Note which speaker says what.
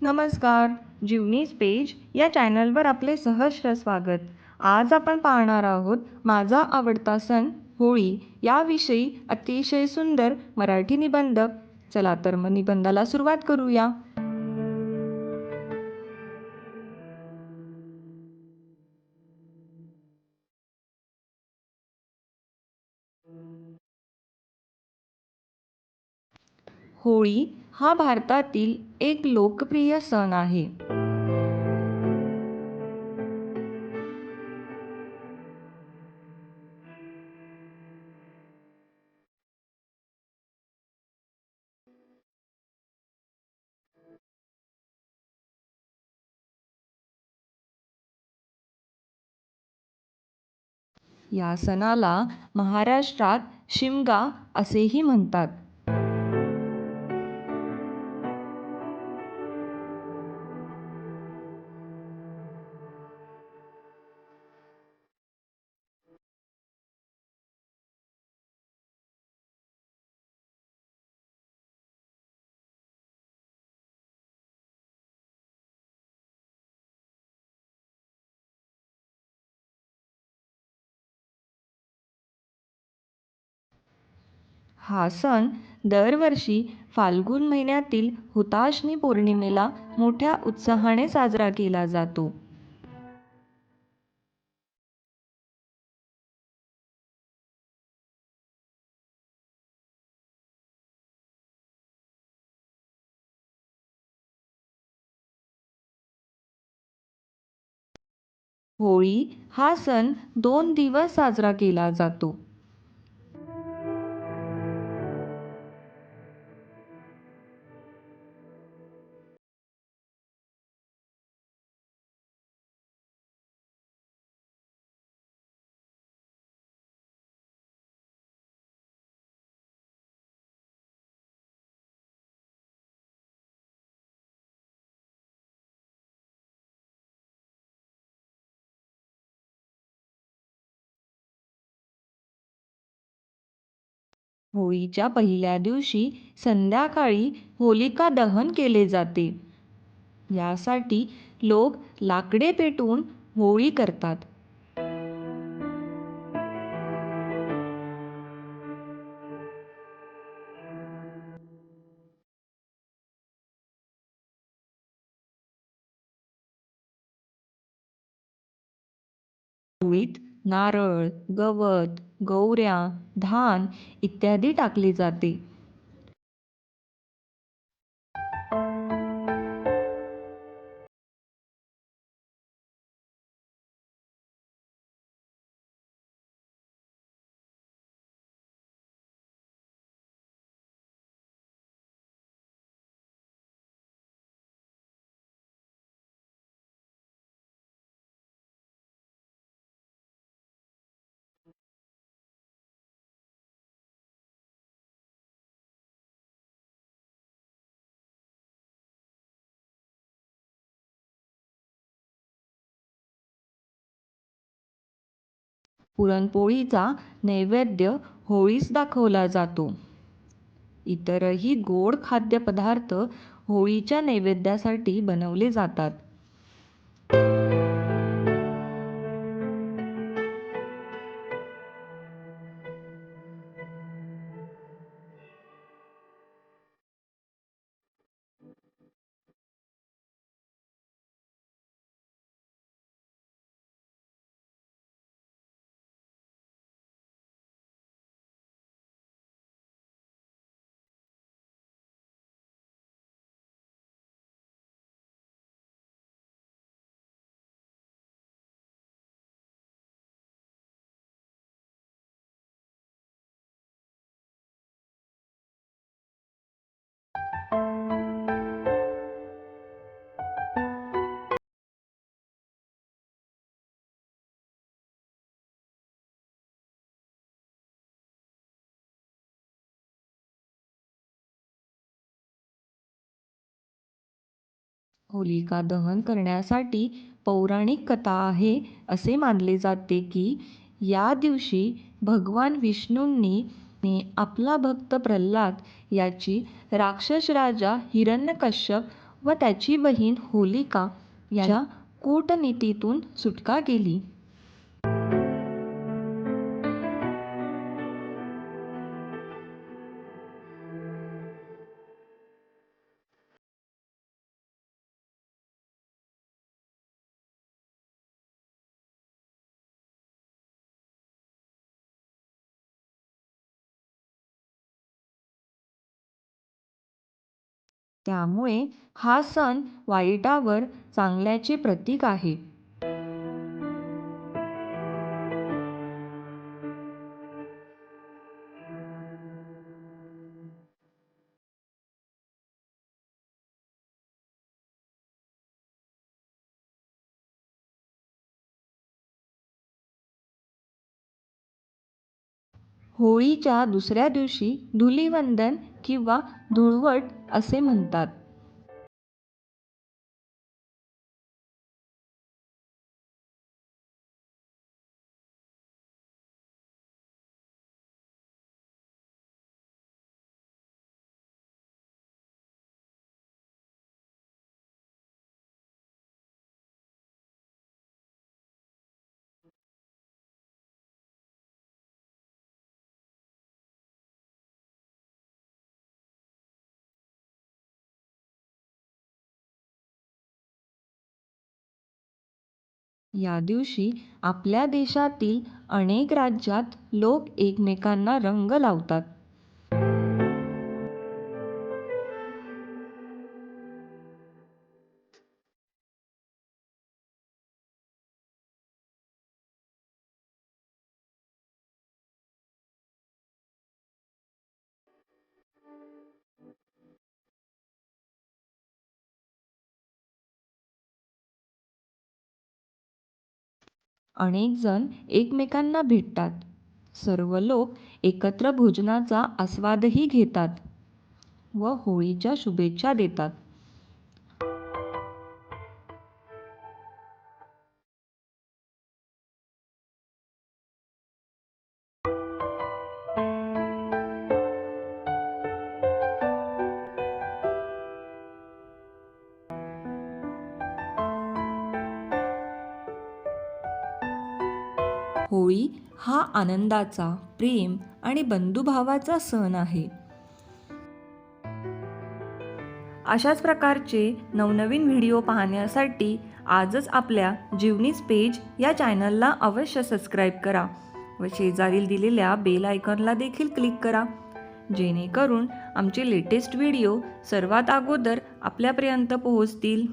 Speaker 1: नमस्कार जीवनीज पेज या चॅनलवर आपले सहर्ष स्वागत. आज आपण पाहणार आहोत माझा आवडता सण होळी. याविषयी अतिशय सुंदर मराठी निबंध चला तर मग निबंधाला सुरुवात करूया. होळी हा भारतातील एक लोकप्रिय सण आहे. या सणाला महाराष्ट्रात शिमगा असेही म्हणतात. हा सण दरवर्षी फाल्गुन महिन्यातील हुताशनी पौर्णिमेला मोठ्या उत्साहाने साजरा केला जातो. होळी हा सण दोन दिवस साजरा केला जातो. होळीच्या पहिल्या दिवशी संध्याकाळी होलिका दहन केले जाते. यासाठी लोक लाकडे पेटवून होळी करतात. होळीत नारळ गवत गौऱ्या धान इत्यादी टाकली जाते. पुरणपोळीचा नैवेद्य होळीस दाखवला जातो. इतरही गोड खाद्यपदार्थ होळीच्या नैवेद्यासाठी बनवले जातात. होलिका दहन करण्यासाठी पौराणिक कथा आहे असे मानले जाते की या दिवशी भगवान विष्णूंनी आपला भक्त प्रल्हाद याची राक्षस राजा हिरण्यकश्यप व त्याची बहीण होलिका या कूटनीतीतून सुटका केली. त्यामुळे हा सण वाईटावर चांगल्याचे प्रतीक आहे. होळीच्या दुसऱ्या दिवशी धुलीवंदन किंवा धुळवट असे म्हणतात. या दिवशी आपल्या देशातील अनेक राज्यात लोक एकमेकांना रंग लावतात. अनेकजण एकमेकांना भेटतात. सर्व लोक एकत्र भोजनाचा आस्वादही घेतात व होळीच्या शुभेच्छा देतात. होळी हा आनंदाचा प्रेम आणि बंधुभावाचा सण आहे. अशाच प्रकारचे नवनवीन व्हिडिओ पाहण्यासाठी आजच आपल्या जीवनीज पेज या चॅनलला अवश्य सबस्क्राईब करा व शेजारील दिलेल्या बेल आयकॉनला देखील क्लिक करा. जेणेकरून आमचे लेटेस्ट व्हिडिओ सर्वात अगोदर आपल्यापर्यंत पोहोचतील.